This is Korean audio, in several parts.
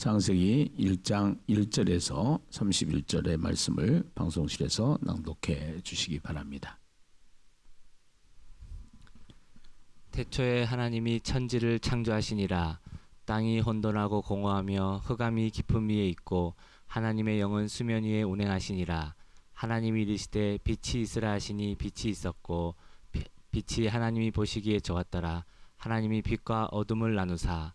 창세기 1장 1절에서 31절의 말씀을 방송실에서 낭독해 주시기 바랍니다. 태초에 하나님이 천지를 창조하시니라. 땅이 혼돈하고 공허하며 흑암이 깊음 위에 있고 하나님의 영은 수면 위에 운행하시니라. 하나님이 이르시되 빛이 있으라 하시니 빛이 있었고 비- 빛이 하나님이 보시기에 좋았더라. 하나님이 빛과 어둠을 나누사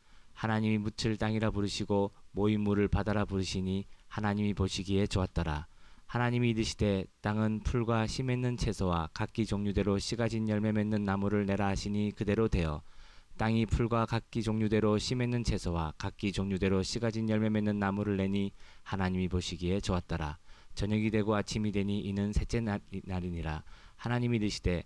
하나님이 묻을 땅이라 부르시고 모인 물을 바다라 부르시니 하나님이 보시기에 좋았더라. 하나님이 이르시되 땅은 풀과 씨 맺는 채소와 각기 종류대로 씨가 진 열매 맺는 나무를 내라 하시니 그대로 되어 땅이 풀과 각기 종류대로 씨 맺는 채소와 각기 종류대로 씨가 진 열매 맺는 나무를 내니 하나님이 보시기에 좋았더라. 저녁이 되고 아침이 되니 이는 셋째 날- 날이니라. 하나님이 이르시되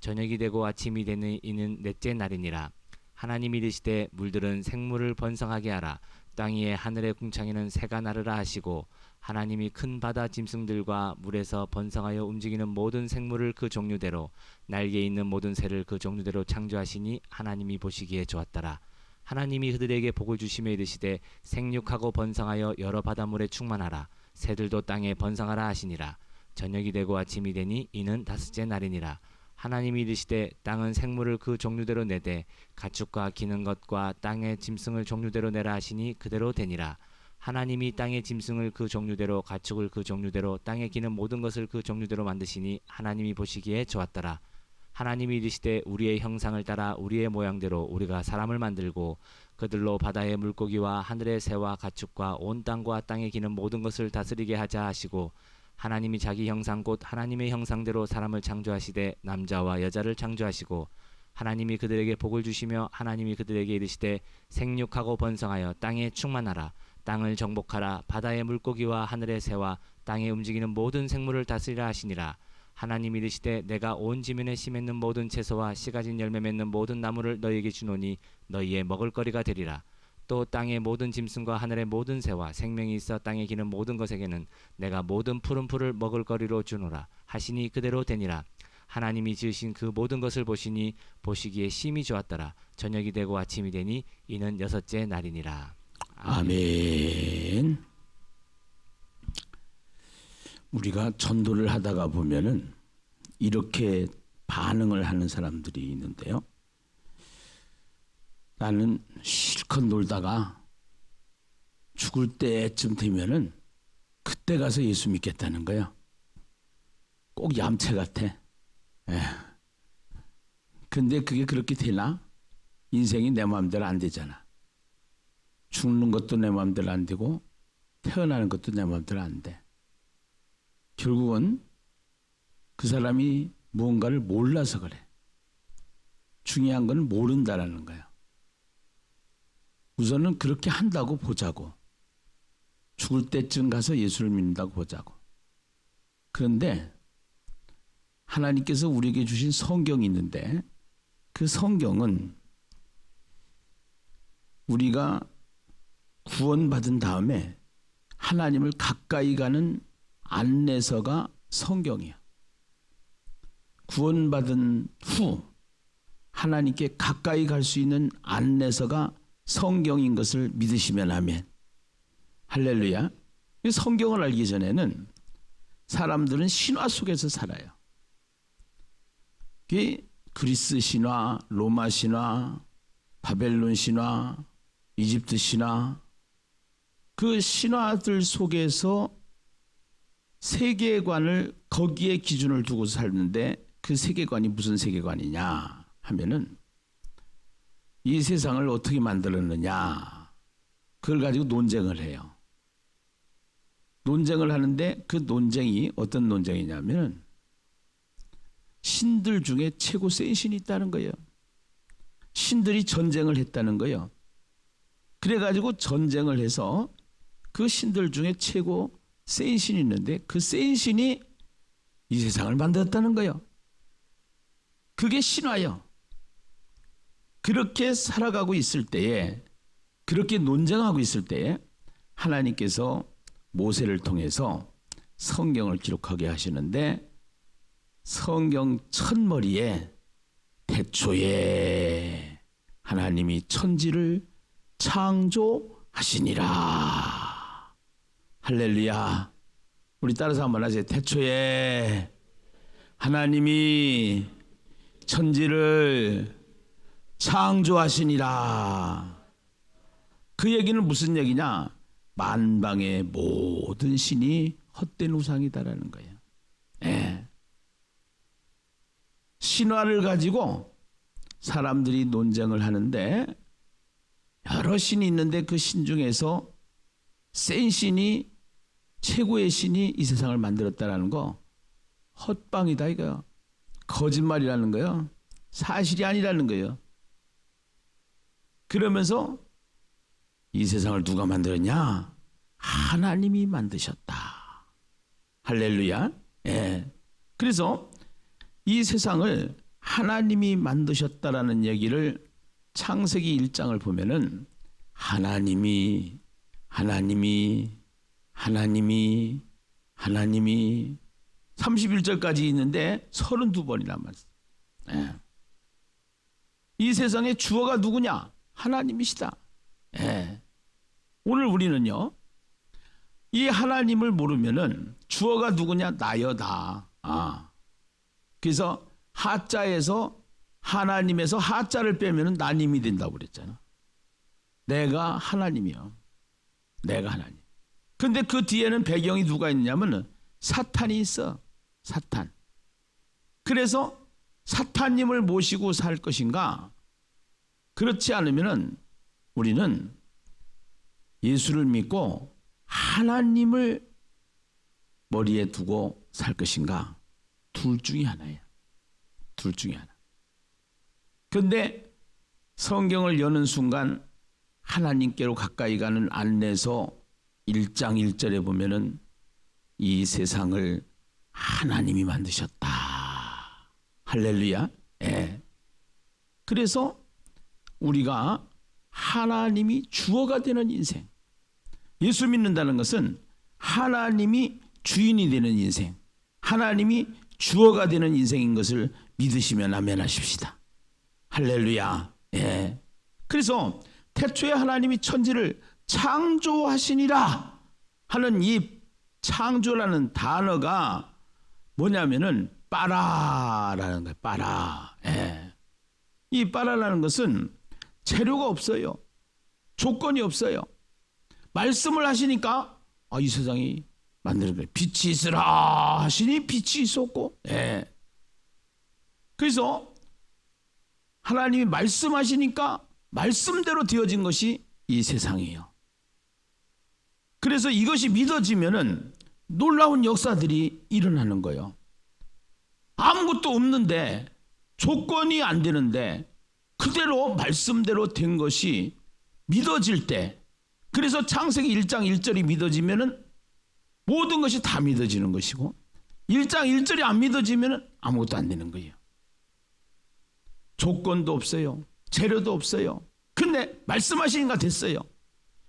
저녁이 되고 아침이 되는 이는 넷째 날이니라 하나님이 이르시되 물들은 생물을 번성하게 하라 땅 위에 하늘의 궁창에는 새가 나르라 하시고 하나님이 큰 바다 짐승들과 물에서 번성하여 움직이는 모든 생물을 그 종류대로 날개 있는 모든 새를 그 종류대로 창조하시니 하나님이 보시기에 좋았더라. 하나님이 그들에게 복을 주시며 이르시되 생육하고 번성하여 여러 바닷물에 충만하라. 새들도 땅에 번성하라 하시니라. 저녁이 되고 아침이 되니 이는 다섯째 날이니라. 하나님이 이르시되 땅은 생물을 그 종류대로 내되 가축과 기는 것과 땅의 짐승을 종류대로 내라 하시니 그대로 되니라. 하나님이 땅의 짐승을 그 종류대로 가축을 그 종류대로 땅에 기는 모든 것을 그 종류대로 만드시니 하나님이 보시기에 좋았더라. 하나님이 이르시되 우리의 형상을 따라 우리의 모양대로 우리가 사람을 만들고 그들로 바다의 물고기와 하늘의 새와 가축과 온 땅과 땅에 기는 모든 것을 다스리게 하자 하시고 하나님이 자기 형상 곧 하나님의 형상대로 사람을 창조하시되 남자와 여자를 창조하시고 하나님이 그들에게 복을 주시며 하나님이 그들에게 이르시되 생육하고 번성하여 땅에 충만하라. 땅을 정복하라. 바다의 물고기와 하늘의 새와 땅에 움직이는 모든 생물을 다스리라 하시니라. 하나님이 이르시되 내가 온 지면에 씨 맺는 모든 채소와 씨 가진 열매 맺는 모든 나무를 너희에게 주노니 너희의 먹을 거리가 되리라 또 땅의 모든 짐승과 하늘의 모든 새와 생명이 있어 땅에 기는 모든 것에게는 내가 모든 푸른 풀을 먹을 거리로 주노라 하시니 그대로 되니라 하나님이 지으신 그 모든 것을 보시니 보시기에 심히 좋았더라 저녁이 되고 아침이 되니 이는 여섯째 날이니라 아멘. 우리가 전도를 하다가 보면은 이렇게 반응을 하는 사람들이 있는데요. 나는 실컷 놀다가 죽을 때쯤 되면은 그때 가서 예수 믿겠다는 거야. 꼭 얌체 같아. 에. 근데 그게 그렇게 되나? 인생이 내 마음대로 안 되잖아. 죽는 것도 내 마음대로 안 되고 태어나는 것도 내 마음대로 안 돼. 결국은 그 사람이 무언가를 몰라서 그래. 중요한 건 모른다라는 거야. 우선은 그렇게 한다고 보자고. 죽을 때쯤 가서 예수를 믿는다고 보자고. 그런데 하나님께서 우리에게 주신 성경이 있는데 그 성경은 우리가 구원받은 다음에 하나님을 가까이 가는 안내서가 성경이야. 구원받은 후 하나님께 가까이 갈 수 있는 안내서가 성경인 것을 믿으시면 하면 할렐루야. 이 성경을 알기 전에는 사람들은 신화 속에서 살아요. 그게 그리스 신화, 로마 신화, 바벨론 신화, 이집트 신화, 그 신화들 속에서 세계관을 거기에 기준을 두고 살는데 그 세계관이 무슨 세계관이냐 하면은 이 세상을 어떻게 만들었느냐 그걸 가지고 논쟁을 해요. 논쟁을 하는데 그 논쟁이 어떤 논쟁이냐면 신들 중에 최고 센 신이 있다는 거예요. 신들이 전쟁을 했다는 거예요. 그래가지고 전쟁을 해서 그 신들 중에 최고 센 신이 있는데 그 센 신이 이 세상을 만들었다는 거예요. 그게 신화요. 그렇게 살아가고 있을 때에 그렇게 논쟁하고 있을 때에 하나님께서 모세를 통해서 성경을 기록하게 하시는데 성경 첫머리에 태초에 하나님이 천지를 창조하시니라. 할렐루야. 우리 따라서 한번 하세요. 태초에 하나님이 천지를 창조하시니라. 그 얘기는 무슨 얘기냐? 만방의 모든 신이 헛된 우상이다라는 거예요. 예. 신화를 가지고 사람들이 논쟁을 하는데 여러 신이 있는데 그 신 중에서 센 신이 최고의 신이 이 세상을 만들었다라는 거 헛방이다 이거요. 거짓말이라는 거요. 사실이 아니라는 거예요. 그러면서 이 세상을 누가 만들었냐? 하나님이 만드셨다. 할렐루야. 예. 그래서 이 세상을 하나님이 만드셨다라는 얘기를 창세기 1장을 보면은 하나님이 하나님이 하나님이 하나님이 31절까지 있는데 32번이나 말씀. 예. 이 세상의 주어가 누구냐? 하나님이시다. 예. 오늘 우리는요. 이 하나님을 모르면은 주어가 누구냐? 나여다. 아. 그래서 하자에서 하나님에서 하자를 빼면은 나님이 된다고 그랬잖아. 내가 하나님이요. 내가 하나님. 근데 그 뒤에는 배경이 누가 있냐면은 사탄이 있어. 사탄. 그래서 사탄님을 모시고 살 것인가? 그렇지 않으면은 우리는 예수를 믿고 하나님을 머리에 두고 살 것인가? 둘 중에 하나예요. 둘 중에 하나. 근데 성경을 여는 순간 하나님께로 가까이 가는 안내서 1장 1절에 보면은 이 세상을 하나님이 만드셨다. 할렐루야. 예. 그래서 우리가 하나님이 주어가 되는 인생. 예수 믿는다는 것은 하나님이 주인이 되는 인생. 하나님이 주어가 되는 인생인 것을 믿으시면 아멘 하십시다. 할렐루야. 예. 그래서 태초에 하나님이 천지를 창조하시니라 하는 이 창조라는 단어가 뭐냐면은 빠라라는 거예요. 빠라. 예. 이 빠라라는 것은 재료가 없어요. 조건이 없어요. 말씀을 하시니까 아, 이 세상이 만드는 거예요. 빛이 있으라 하시니 빛이 있었고, 예. 그래서 하나님이 말씀하시니까 말씀대로 되어진 것이 이 세상이에요. 그래서 이것이 믿어지면은 놀라운 역사들이 일어나는 거예요. 아무것도 없는데 조건이 안 되는데 그대로 말씀대로 된 것이 믿어질 때 그래서 창세기 1장 1절이 믿어지면은 모든 것이 다 믿어지는 것이고 1장 1절이 안 믿어지면은 아무것도 안 되는 거예요. 조건도 없어요. 재료도 없어요. 근데 말씀하시니까 됐어요.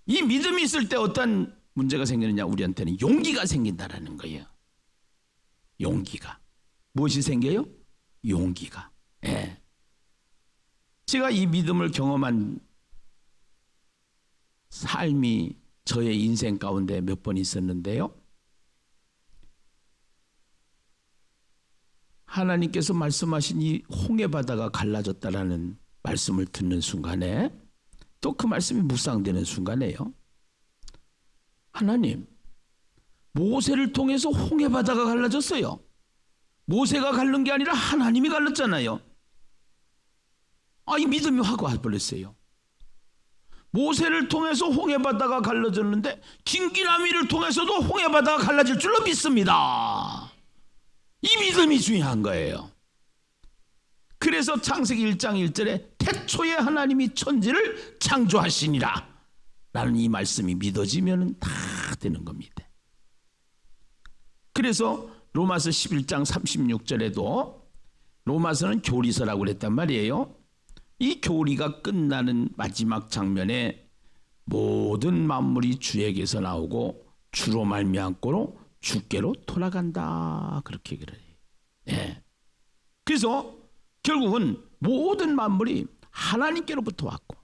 이 믿음이 있을 때 어떤 문제가 생기느냐 우리한테는 용기가 생긴다라는 거예요. 용기가. 무엇이 생겨요? 용기가. 예. 제가 이 믿음을 경험한 삶이 저의 인생 가운데 몇 번 있었는데요. 하나님께서 말씀하신 이 홍해 바다가 갈라졌다라는 말씀을 듣는 순간에 또 그 말씀이 묵상되는 순간에요. 하나님, 모세를 통해서 홍해 바다가 갈라졌어요. 모세가 갈른 게 아니라 하나님이 갈랐잖아요. 아, 이 믿음이 확 와버렸어요. 모세를 통해서 홍해 바다가 갈라졌는데 긴기나미를 통해서도 홍해 바다가 갈라질 줄로 믿습니다. 이 믿음이 중요한 거예요. 그래서 창세기 1장 1절에 태초에 하나님이 천지를 창조하시니라 라는 이 말씀이 믿어지면 다 되는 겁니다. 그래서 로마서 11장 36절에도 로마서는 교리서라고 그랬단 말이에요. 이 교리가 끝나는 마지막 장면에 모든 만물이 주에게서 나오고 주로 말미암고로 주께로 돌아간다 그렇게 그래요. 예. 그래서 결국은 모든 만물이 하나님께로부터 왔고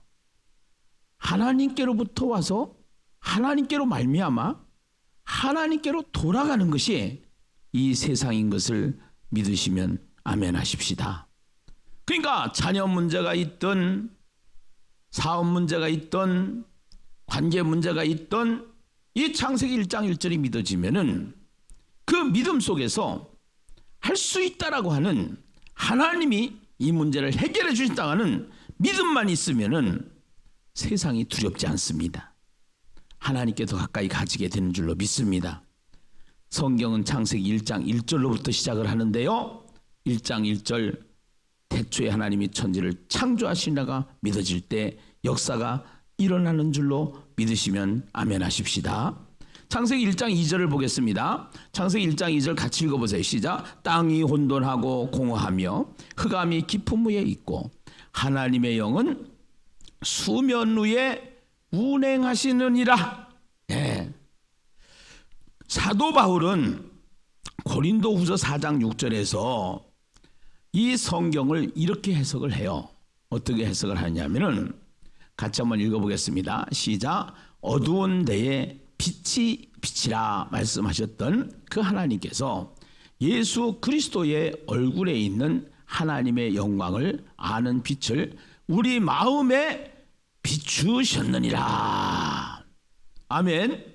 하나님께로부터 와서 하나님께로 말미암아 하나님께로 돌아가는 것이 이 세상인 것을 믿으시면 아멘 하십시다. 그러니까 자녀 문제가 있던 사업 문제가 있던 관계 문제가 있던 이 창세기 1장 1절이 믿어지면은 그 믿음 속에서 할 수 있다라고 하는 하나님이 이 문제를 해결해 주신다는 믿음만 있으면은 세상이 두렵지 않습니다. 하나님께 더 가까이 가지게 되는 줄로 믿습니다. 성경은 창세기 1장 1절로부터 시작을 하는데요. 1장 1절 태초에 하나님이 천지를 창조하시나가 믿어질 때 역사가 일어나는 줄로 믿으시면 아멘 하십시다. 창세기 1장 2절을 보겠습니다. 창세기 1장 2절 같이 읽어보세요. 시작. 땅이 혼돈하고 공허하며 흑암이 깊은 무에 있고 하나님의 영은 수면 위에 운행하시느니라. 예. 사도 바울은 고린도 후서 4장 6절에서 이 성경을 이렇게 해석을 해요. 어떻게 해석을 하냐면은 같이 한번 읽어보겠습니다. 시작. 어두운 데에 빛이 빛이라 말씀하셨던 그 하나님께서 예수 그리스도의 얼굴에 있는 하나님의 영광을 아는 빛을 우리 마음에 비추셨느니라. 아멘.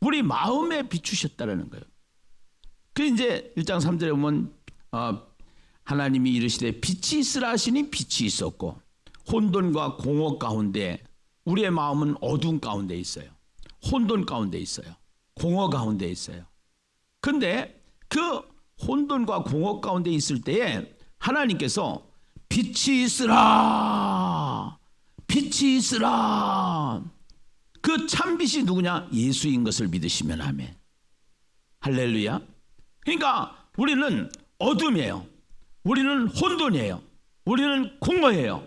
우리 마음에 비추셨다라는 거예요. 그 이제 1장 3절에 보면 어, 하나님이 이르시되 빛이 있으라 하시니 빛이 있었고 혼돈과 공허 가운데 우리의 마음은 어두운 가운데 있어요. 혼돈 가운데 있어요. 공허 가운데 있어요. 근데 그 혼돈과 공허 가운데 있을 때에 하나님께서 빛이 있으라. 빛이 있으라. 그 참빛이 누구냐? 예수인 것을 믿으시면 아멘. 할렐루야. 그러니까 우리는 어둠이에요. 우리는 혼돈이에요. 우리는 공허예요.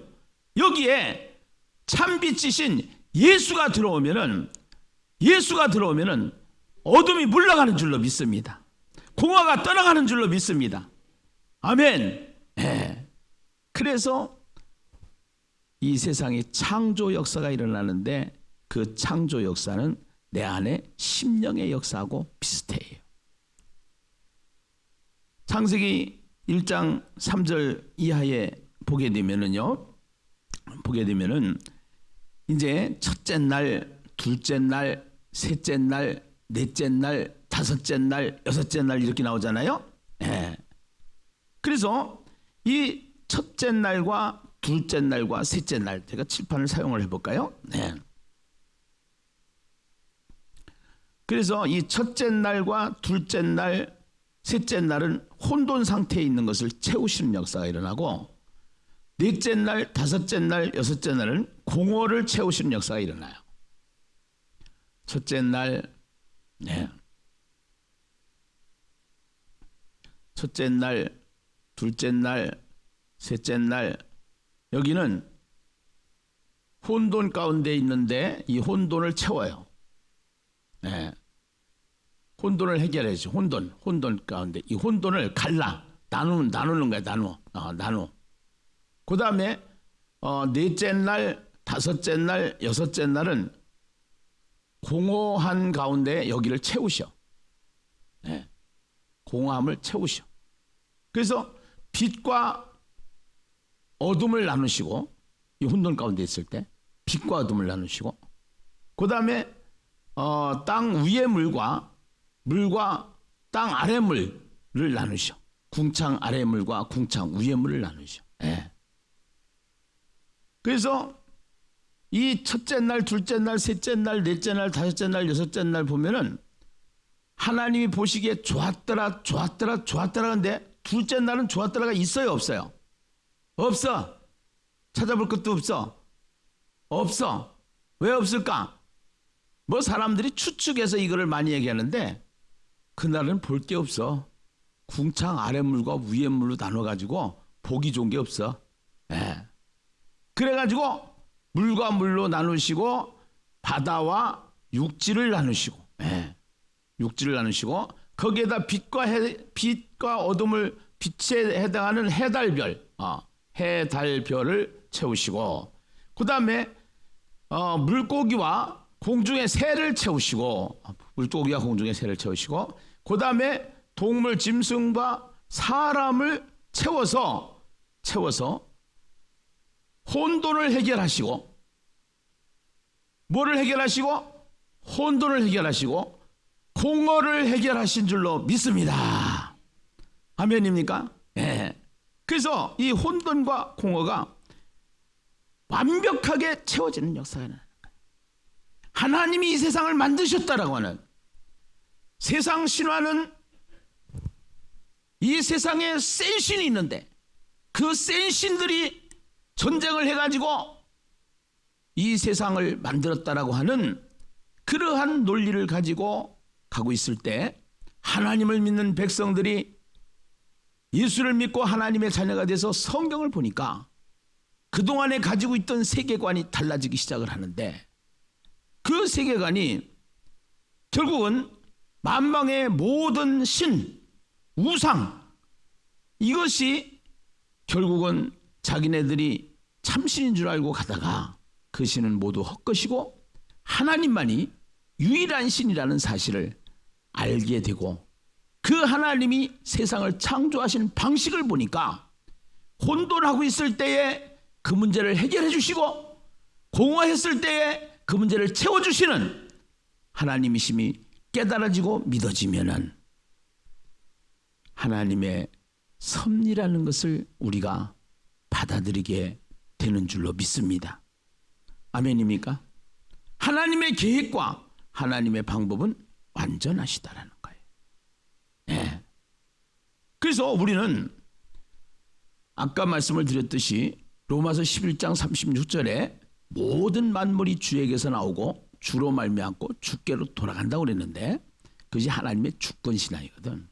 여기에 참빛이신 예수가 들어오면은 예수가 들어오면은 어둠이 물러가는 줄로 믿습니다. 공허가 떠나가는 줄로 믿습니다. 아멘. 예. 그래서 이 세상에 창조 역사가 일어나는데 그 창조 역사는 내 안에 심령의 역사하고 비슷해요. 창세기 1장 3절 이하에 보게 되면은요. 보게 되면은 이제 첫째 날, 둘째 날, 셋째 날, 넷째 날, 다섯째 날, 여섯째 날 이렇게 나오잖아요. 예. 그래서 이 첫째 날과 둘째 날과 셋째 날 제가 칠판을 사용을 해볼까요? 네. 그래서 이 첫째 날과 둘째 날, 셋째 날은 혼돈 상태에 있는 것을 채우시는 역사가 일어나고 넷째 날, 다섯째 날, 여섯째 날은 공허를 채우시는 역사가 일어나요. 첫째 날, 네. 첫째 날, 둘째 날, 셋째 날, 여기는 혼돈 가운데 있는데 이 혼돈을 채워요. 네. 혼돈을 해결해야지. 혼돈, 혼돈 가운데 이 혼돈을 갈라 나누는 나누는 거야. 나누어, 어, 나누. 그 다음에 어, 넷째 날, 다섯째 날, 여섯째 날은 공허한 가운데 여기를 채우셔. 네. 공허함을 채우셔. 그래서 빛과 어둠을 나누시고 이 혼돈 가운데 있을 때 빛과 어둠을 나누시고 그 다음에 어, 땅 위의 물과 물과 땅 아래 물을 나누셔. 궁창 아래 물과 궁창 위의 물을 나누셔. 예. 그래서 이 첫째 날, 둘째 날, 셋째 날, 넷째 날, 다섯째 날, 여섯째 날 보면은 하나님이 보시기에 좋았더라, 좋았더라, 좋았더라 근데 둘째 날은 좋았더라가 있어요, 없어요? 없어. 찾아볼 것도 없어. 없어. 왜 없을까? 뭐 사람들이 추측해서 이거를 많이 얘기하는데 그날은 볼 게 없어. 궁창 아랫물과 위에물로 나눠가지고 보기 좋은 게 없어. 예. 그래가지고 물과 물로 나누시고 바다와 육지를 나누시고 예. 육지를 나누시고 거기에다 빛과 해, 빛과 어둠을 빛에 해당하는 해달별 어, 해달별을 채우시고 그 다음에 어, 물고기와 공중의 새를 채우시고 어, 물고기와 공중의 새를 채우시고 그 다음에 동물 짐승과 사람을 채워서 채워서 혼돈을 해결하시고 뭐를 해결하시고 혼돈을 해결하시고 공허를 해결하신 줄로 믿습니다. 아멘입니까? 예. 그래서 이 혼돈과 공허가 완벽하게 채워지는 역사가. 하나님이 이 세상을 만드셨다라고 하는 세상 신화는 이 세상에 센 신이 있는데 그 센 신들이 전쟁을 해가지고 이 세상을 만들었다라고 하는 그러한 논리를 가지고 가고 있을 때 하나님을 믿는 백성들이 예수를 믿고 하나님의 자녀가 돼서 성경을 보니까 그동안에 가지고 있던 세계관이 달라지기 시작을 하는데 그 세계관이 결국은 만방의 모든 신, 우상 이것이 결국은 자기네들이 참신인 줄 알고 가다가 그 신은 모두 헛것이고 하나님만이 유일한 신이라는 사실을 알게 되고 그 하나님이 세상을 창조하신 방식을 보니까 혼돈하고 있을 때에 그 문제를 해결해 주시고 공허했을 때에 그 문제를 채워 주시는 하나님이심이 깨달아지고 믿어지면은 하나님의 섭리라는 것을 우리가 받아들이게 되는 줄로 믿습니다. 아멘입니까? 하나님의 계획과 하나님의 방법은 완전하시다라는 거예요. 예. 그래서 우리는 아까 말씀을 드렸듯이 로마서 11장 36절에 모든 만물이 주에게서 나오고 주로 말미암고 주께로 돌아간다고 그랬는데 그것이 하나님의 주권 신앙이거든.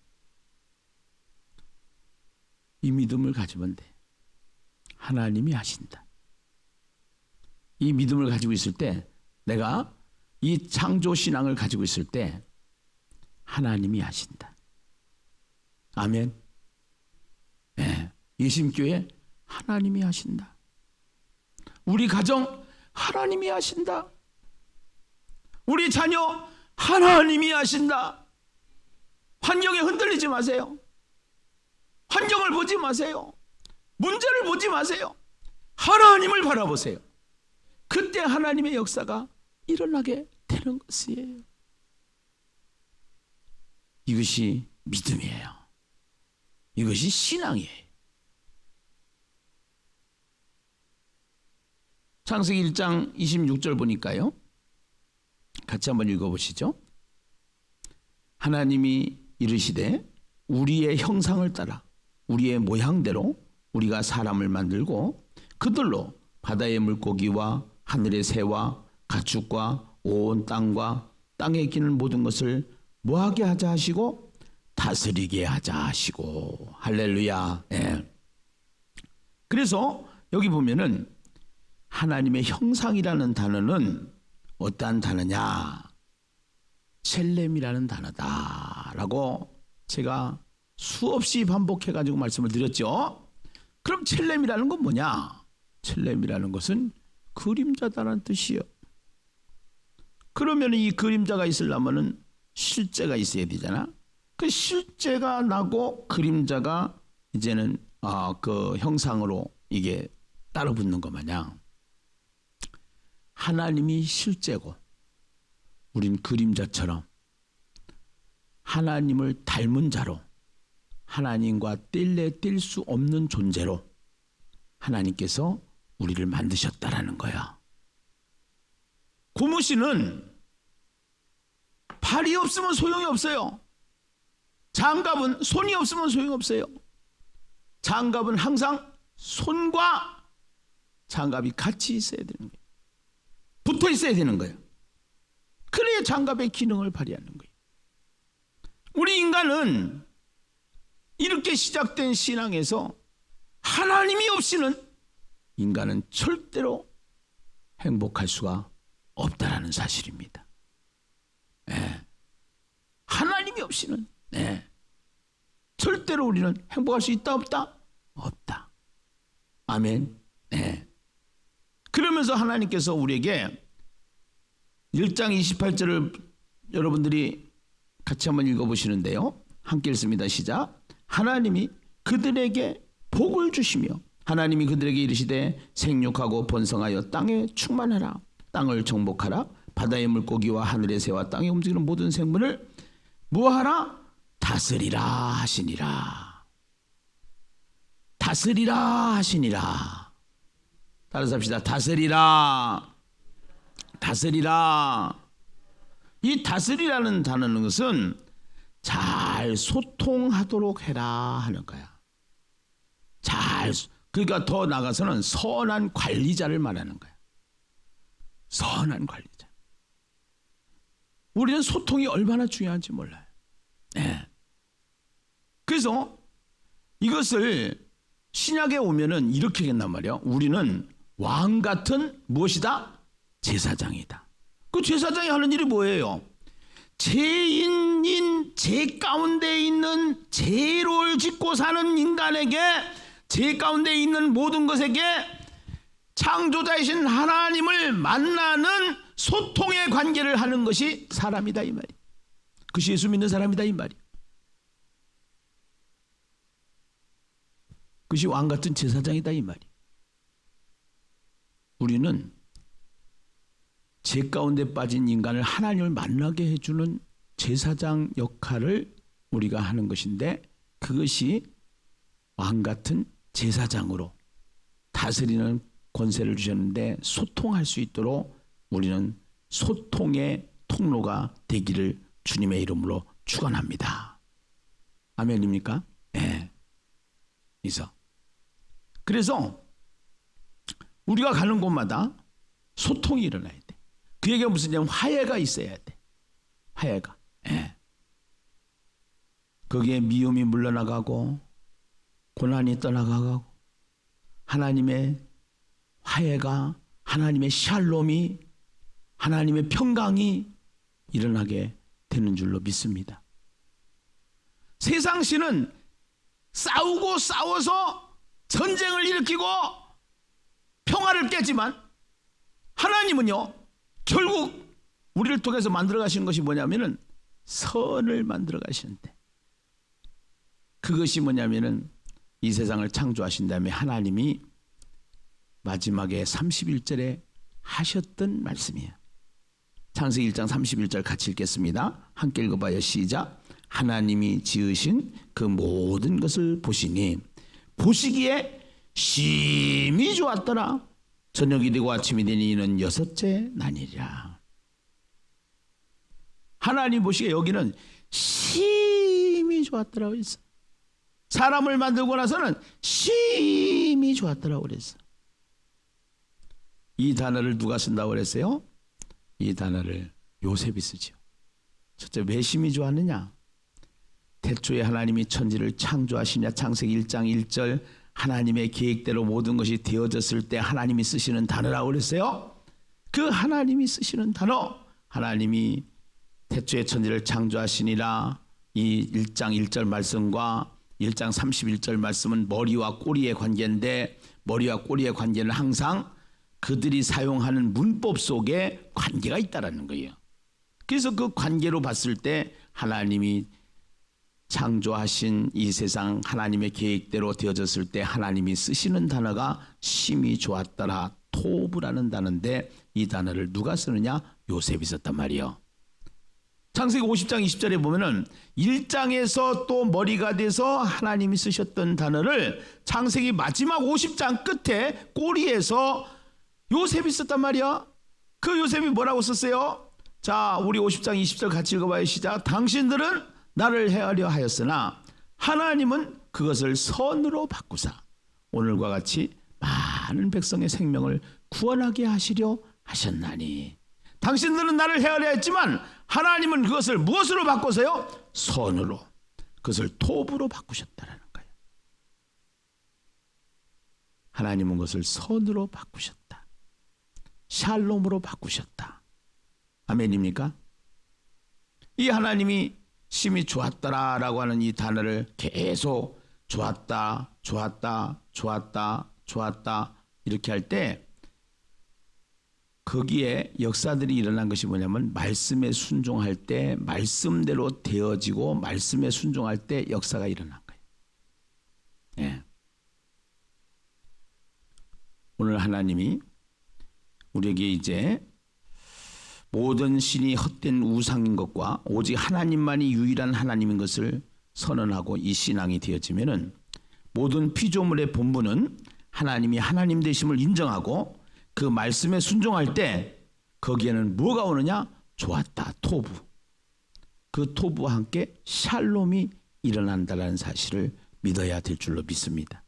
이 믿음을 가지면 돼. 하나님이 하신다. 이 믿음을 가지고 있을 때 내가 이 창조 신앙을 가지고 있을 때 하나님이 하신다. 아멘. 예. 예심교회 하나님이 하신다. 우리 가정 하나님이 하신다. 우리 자녀 하나님이 하신다. 환경에 흔들리지 마세요. 환경을 보지 마세요. 문제를 보지 마세요. 하나님을 바라보세요. 그때 하나님의 역사가 일어나게 되는 것이에요. 이것이 믿음이에요. 이것이 신앙이에요. 창세기 1장 26절 보니까요. 같이 한번 읽어보시죠. 하나님이 이르시되 우리의 형상을 따라 우리의 모양대로 우리가 사람을 만들고 그들로 바다의 물고기와 하늘의 새와 가축과 온 땅과 땅에 기는 모든 것을 뭐하게 하자 하시고 다스리게 하자 하시고 할렐루야. 예. 그래서 여기 보면은 하나님의 형상이라는 단어는 어떠한 단어냐? 셀렘이라는 단어다라고 제가 수없이 반복해 가지고 말씀을 드렸죠. 그럼 첼렘이라는 건 뭐냐? 첼렘이라는 것은 그림자다라는 뜻이요. 그러면 이 그림자가 있으려면은 실제가 있어야 되잖아. 그 실제가 나고 그림자가 이제는 아, 그 형상으로 이게 따로 붙는 것 마냥 하나님이 실제고 우린 그림자처럼 하나님을 닮은 자로 하나님과 뗄래 뗄 수 없는 존재로 하나님께서 우리를 만드셨다라는 거야. 고무신은 발이 없으면 소용이 없어요. 장갑은 손이 없으면 소용이 없어요. 장갑은 항상 손과 장갑이 같이 있어야 되는 거예요. 붙어 있어야 되는 거예요. 그래야 장갑의 기능을 발휘하는 거예요. 우리 인간은 이렇게 시작된 신앙에서 하나님이 없이는 인간은 절대로 행복할 수가 없다라는 사실입니다. 예. 하나님이 없이는 예. 절대로 우리는 행복할 수 있다 없다 없다. 아멘. 예. 그러면서 하나님께서 우리에게 1장 28절을 여러분들이 같이 한번 읽어보시는데요. 함께 읽습니다. 시작. 하나님이 그들에게 복을 주시며 하나님이 그들에게 이르시되 생육하고 번성하여 땅에 충만하라. 땅을 정복하라. 바다의 물고기와 하늘의 새와 땅에 움직이는 모든 생물을 무하라 다스리라 하시니라. 다스리라 하시니라. 따라서 합시다. 다스리라. 다스리라. 이 다스리라는 단어는 것은 잘 소통하도록 해라 하는 거야. 잘 그러니까 더 나가서는 선한 관리자를 말하는 거야. 선한 관리자. 우리는 소통이 얼마나 중요한지 몰라요. 예. 그래서 이것을 신약에 오면은 이렇게 했단 말이야. 우리는 왕 같은 무엇이다? 제사장이다. 그 제사장이 하는 일이 뭐예요? 죄인인 죄 가운데 있는 죄를 짓고 사는 인간에게 죄 가운데 있는 모든 것에게 창조자이신 하나님을 만나는 소통의 관계를 하는 것이 사람이다 이 말이. 그것이 예수 믿는 사람이다 이 말이. 그것이 왕 같은 제사장이다 이 말이. 우리는 죄 가운데 빠진 인간을 하나님을 만나게 해주는 제사장 역할을 우리가 하는 것인데 그것이 왕 같은 제사장으로 다스리는 권세를 주셨는데 소통할 수 있도록 우리는 소통의 통로가 되기를 주님의 이름으로 축원합니다. 아멘입니까? 예. 그래서 그래서 우리가 가는 곳마다 소통이 일어나야 돼. 그 얘기가 무슨 냐면 화해가 있어야 돼. 화해가. 예. 거기에 미움이 물러나가고 고난이 떠나가고 하나님의 화해가 하나님의 샬롬이 하나님의 평강이 일어나게 되는 줄로 믿습니다. 세상 신은 싸우고 싸워서 전쟁을 일으키고 평화를 깨지만 하나님은요 결국 우리를 통해서 만들어 가시는 것이 뭐냐면은 선을 만들어 가시는데 그것이 뭐냐면은 이 세상을 창조하신 다음에 하나님이 마지막에 31절에 하셨던 말씀이에요. 창세기 1장 31절 같이 읽겠습니다. 함께 읽어봐요. 시작. 하나님이 지으신 그 모든 것을 보시니 보시기에 심히 좋았더라. 저녁이 되고 아침이 되니 이는 여섯째 날이라. 하나님 보시기에 여기는 심히 좋았더라고 했어. 사람을 만들고 나서는 심히 좋았더라고 그랬어. 이 단어를 누가 쓴다고 그랬어요? 이 단어를 요셉이 쓰죠. 첫째 왜 심히 좋았느냐? 태초에 하나님이 천지를 창조하시냐 창세기 1장 1절 하나님의 계획대로 모든 것이 되어졌을 때 하나님이 쓰시는 단어라고 그랬어요. 그 하나님이 쓰시는 단어 하나님이 태초에 천지를 창조하시니라 이 1장 1절 말씀과 1장 31절 말씀은 머리와 꼬리의 관계인데 머리와 꼬리의 관계는 항상 그들이 사용하는 문법 속에 관계가 있다라는 거예요. 그래서 그 관계로 봤을 때 하나님이 창조하신 이 세상 하나님의 계획대로 되어졌을 때 하나님이 쓰시는 단어가 심히 좋았더라 토브라는 단어인데 이 단어를 누가 쓰느냐 요셉이 썼단 말이요. 창세기 50장 20절에 보면은 1장에서 또 머리가 돼서 하나님이 쓰셨던 단어를 창세기 마지막 50장 끝에 꼬리에서 요셉이 썼단 말이야. 그 요셉이 뭐라고 썼어요? 자, 우리 50장 20절 같이 읽어봐요. 시작. 당신들은 나를 헤아려 하였으나 하나님은 그것을 선으로 바꾸사 오늘과 같이 많은 백성의 생명을 구원하게 하시려 하셨나니 당신들은 나를 헤아려 했지만 하나님은 그것을 무엇으로 바꿔서요? 선으로 그것을 톱으로 바꾸셨다라는 거예요. 하나님은 그것을 선으로 바꾸셨다. 샬롬으로 바꾸셨다. 아멘입니까? 이 하나님이 심히 좋았더라 라고 하는 이 단어를 계속 좋았다, 좋았다, 좋았다, 좋았다 이렇게 할 때 거기에 역사들이 일어난 것이 뭐냐면 말씀에 순종할 때 말씀대로 되어지고 말씀에 순종할 때 역사가 일어난 거예요. 예. 오늘 하나님이 우리에게 이제 모든 신이 헛된 우상인 것과 오직 하나님만이 유일한 하나님인 것을 선언하고 이 신앙이 되어지면은 모든 피조물의 본분은 하나님이 하나님 되심을 인정하고 그 말씀에 순종할 때 거기에는 뭐가 오느냐? 좋았다. 토부. 그 토부와 함께 샬롬이 일어난다라는 사실을 믿어야 될 줄로 믿습니다.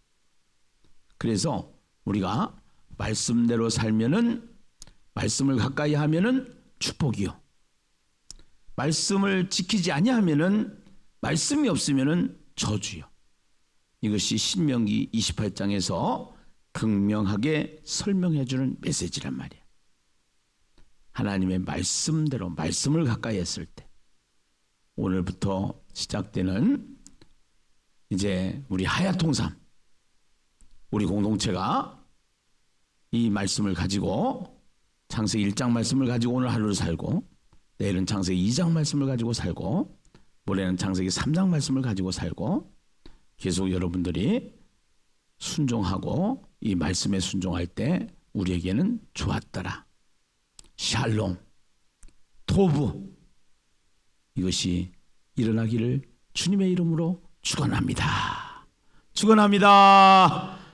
그래서 우리가 말씀대로 살면은 말씀을 가까이 하면은 축복이요. 말씀을 지키지 아니하면은 말씀이 없으면은 저주요. 이것이 신명기 28장에서 극명하게 설명해 주는 메시지란 말이야. 하나님의 말씀대로 말씀을 가까이 했을 때 오늘부터 시작되는 이제 우리 하야통삼 우리 공동체가 이 말씀을 가지고 창세기 1장 말씀을 가지고 오늘 하루를 살고 내일은 창세기 2장 말씀을 가지고 살고 모레는 창세기 3장 말씀을 가지고 살고 계속 여러분들이 순종하고 이 말씀에 순종할 때 우리에게는 좋았더라. 샬롬, 토부 이것이 일어나기를 주님의 이름으로 축원합니다. 축원합니다.